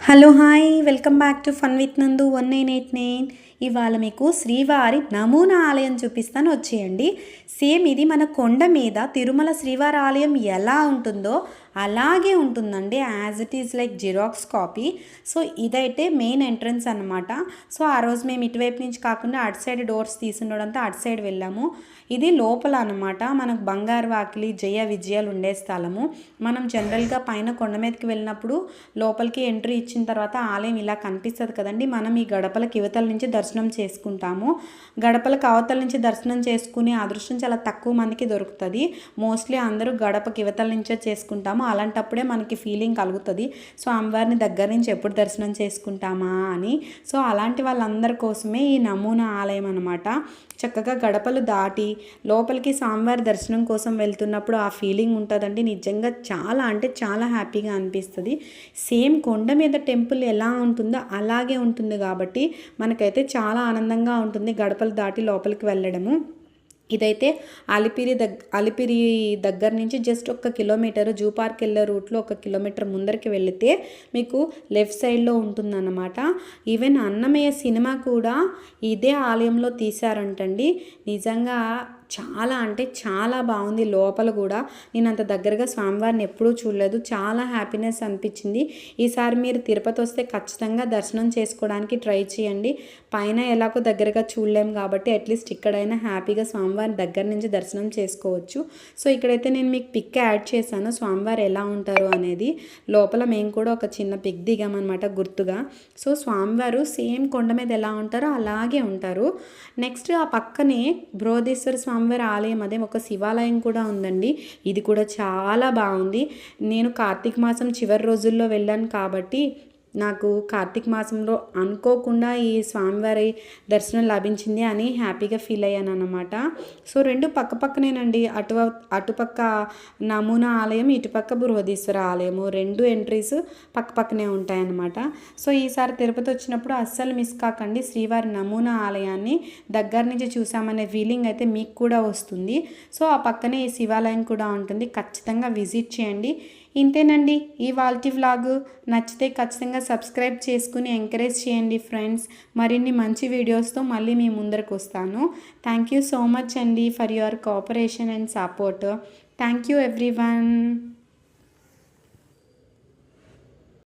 Hello hi welcome back to fun with Nandu one nine eight nine. ఇవాళ మీకు శ్రీవారి నమూనా ఆలయం చూపిస్తాను. వచ్చేయండి. సేమ్ ఇది మన కొండ మీద తిరుమల శ్రీవారి ఆలయం ఎలా ఉంటుందో అలాగే ఉంటుందండి as it is like xerox copy so ఇదైతే మెయిన్ ఎంట్రన్స్ అనమాట సో ఆ రోజు మేము ఇటువైపు నుంచి కాకుండా అటు సైడ్ డోర్స్ తీసుండడంతో అటు సైడ్ వెళ్ళాము. ఇది లోపల అనమాట మనకు బంగారు వాకిలి జయ విజయాలు ఉండే స్థలము. మనం జనరల్గా పైన కొండ మీదకి వెళ్ళినప్పుడు లోపలికి ఎంట్రీ ఇచ్చిన తర్వాత ఆలయం ఇలా కనిపిస్తుంది కదండి. మనం ఈ గడపలకి యువతల నుంచి దర్శనం చేసుకుంటాము. గడపలకు అవతల నుంచి దర్శనం చేసుకునే అదృష్టం చాలా తక్కువ మందికి దొరుకుతుంది. మోస్ట్లీ అందరూ గడపకి యువతల నుంచే చేసుకుంటాము. అలాంటప్పుడే మనకి ఫీలింగ్ కలుగుతుంది. సో అమ్మవారిని దగ్గర నుంచి ఎప్పుడు దర్శనం చేసుకుంటామా అని. సో అలాంటి వాళ్ళందరి కోసమే ఈ నమూనా ఆలయం అనమాట చక్కగా గడపలు దాటి లోపలికి స్వామివారి దర్శనం కోసం వెళ్తున్నప్పుడు ఆ ఫీలింగ్ ఉంటుందండి. నిజంగా చాలా అంటే చాలా హ్యాపీగా అనిపిస్తుంది. సేమ్ కొండ మీద టెంపుల్ ఎలా ఉంటుందో అలాగే ఉంటుంది కాబట్టి మనకైతే చాలా ఆనందంగా ఉంటుంది గడపలు దాటి లోపలికి వెళ్ళడము. ఇదైతే అలిపిరి దగ్గ అలిపిరి దగ్గర నుంచి జస్ట్ ఒక కిలోమీటర్ జూ పార్క్ వెళ్ళే రూట్లో ఒక కిలోమీటర్ ముందరికి వెళితే మీకు లెఫ్ట్ సైడ్లో ఉంటుందన్నమాట. ఈవెన్ అన్నమయ్య సినిమా కూడా ఇదే ఆలయంలో తీశారంటండి. నిజంగా చాలా అంటే చాలా బాగుంది. లోపల కూడా నేను అంత దగ్గరగా స్వామివారిని ఎప్పుడూ చూడలేదు. చాలా హ్యాపీనెస్ అనిపించింది. ఈసారి మీరు తిరుపతి వస్తే ఖచ్చితంగా దర్శనం చేసుకోవడానికి ట్రై చేయండి. పైన ఎలాగో దగ్గరగా చూడలేము కాబట్టి అట్లీస్ట్ ఇక్కడైనా హ్యాపీగా స్వామివారి దగ్గర నుంచి దర్శనం చేసుకోవచ్చు. సో ఇక్కడైతే నేను మీకు పిక్ యాడ్ చేశాను. స్వామివారు ఎలా ఉంటారు అనేది. లోపల మేము కూడా ఒక చిన్న పిక్ దిగామన్నమాట గుర్తుగా. సో స్వామివారు సేమ్ కొండ మీద ఎలా ఉంటారో అలాగే ఉంటారు. నెక్స్ట్ ఆ పక్కనే బృహదేశ్వర స్వామివారి ఆలయం అదే ఒక శివాలయం కూడా ఉందండి. ఇది కూడా చాలా బాగుంది. నేను కార్తీక మాసం చివరి రోజుల్లో వెళ్ళాను కాబట్టి నాకు కార్తీక మాసంలో అనుకోకుండా ఈ స్వామివారి దర్శనం లభించింది అని హ్యాపీగా ఫీల్ అయ్యాను అనమాట సో రెండు పక్క పక్కనేనండి. అటు అటుపక్క నమూనా ఆలయం ఇటుపక్క బృహదీశ్వర ఆలయము. రెండు ఎంట్రీస్ పక్క పక్కనే ఉంటాయన్నమాట. సో ఈసారి తిరుపతి వచ్చినప్పుడు అస్సలు మిస్ కాకండి. శ్రీవారి నమూనా ఆలయాన్ని దగ్గర నుంచి చూసామనే ఫీలింగ్ అయితే మీకు కూడా వస్తుంది. సో ఆ పక్కనే ఈ శివాలయం కూడా ఉంటుంది. ఖచ్చితంగా విజిట్ చేయండి. ఇంతేనండి. ఈ వాల్టీ వ్లాగ్. నచ్చితే ఖచ్చితంగా సబ్స్క్రైబ్ చేసుకుని ఎంకరేజ్ చేయండి ఫ్రెండ్స్. మరిన్ని మంచి వీడియోస్తో మళ్ళీ మీ ముందరకు వస్తాను. థ్యాంక్ యూ సో మచ్ అండి for your cooperation and support. Thank you every